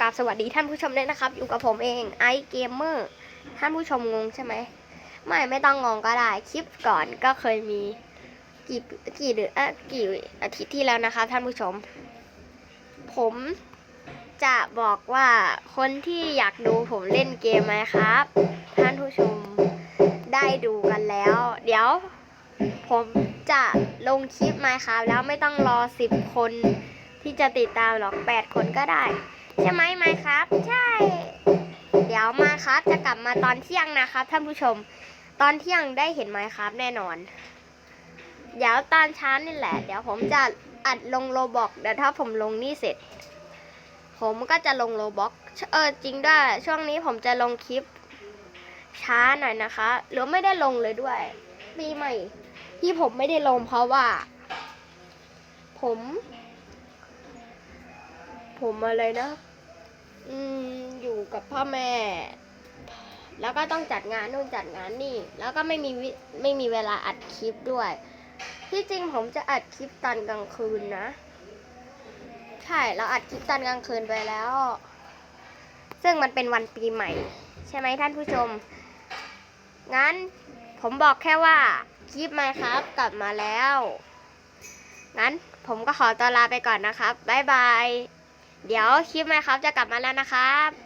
กราบสวัสดีท่านผู้ชมด้วยนะครับ อยู่กับผมเองไอเกมเมอร์ท่านผู้ชมงงใช่ไหมไม่ไม่ต้องงงก็ได้คลิปก่อนก็เคยมีกี่กี่เดือนเออกี่อาทิตย์ที่แล้วนะครับท่านผู้ชม ผมจะบอกว่าคนที่อยากดูผมเล่นเกมไหมครับ ท่านผู้ชมได้ดูกันแล้ว เดี๋ยว ผมจะลงคลิปไหมครับแล้วไม่ต้องรอสิบคนที่จะติดตามหรอกแปดคนก็ได้ ใช่ไหมไมครับ ใช่ เดี๋ยวมาครับจะกลับมาตอนเที่ยงนะครับท่านผู้ชม ตอนเที่ยงได้เห็นไหมครับแน่นอน เดี๋ยวตอนเช้านี่แหละ เดี๋ยวผมจะอัดลงโลบอกเดี๋ยวถ้าผมลงนี่เสร็จ ผมก็จะลงโลบอกเออจริงด้วยช่วงนี้ผมจะลงคลิปช้าหน่อยนะคะ หรือไม่ได้ลงเลยด้วย ปีใหม่ ที่ผมไม่ได้ลงเพราะว่า ผม ผมอะไรนะ อืมอยู่กับพ่อแม่ แล้วก็ต้องจัดงานนู่นจัดงานนี่ แล้วก็ไม่มีวิไม่มีเวลาอัดคลิปด้วย ที่จริงผมจะอัดคลิปตอนกลางคืนนะ ใช่เราอัดคลิปตอนกลางคืนไปแล้ว ซึ่งมันเป็นวันปีใหม่ ใช่ไหมท่านผู้ชม งั้นผมบอกแค่ว่าคลิปไหมครับ กลับมาแล้ว งั้นผมก็ขอตัวลาไปก่อนนะครับ บ๊ายบาย เดี๋ยวคลิปไหมครับจะกลับมาแล้วนะครับ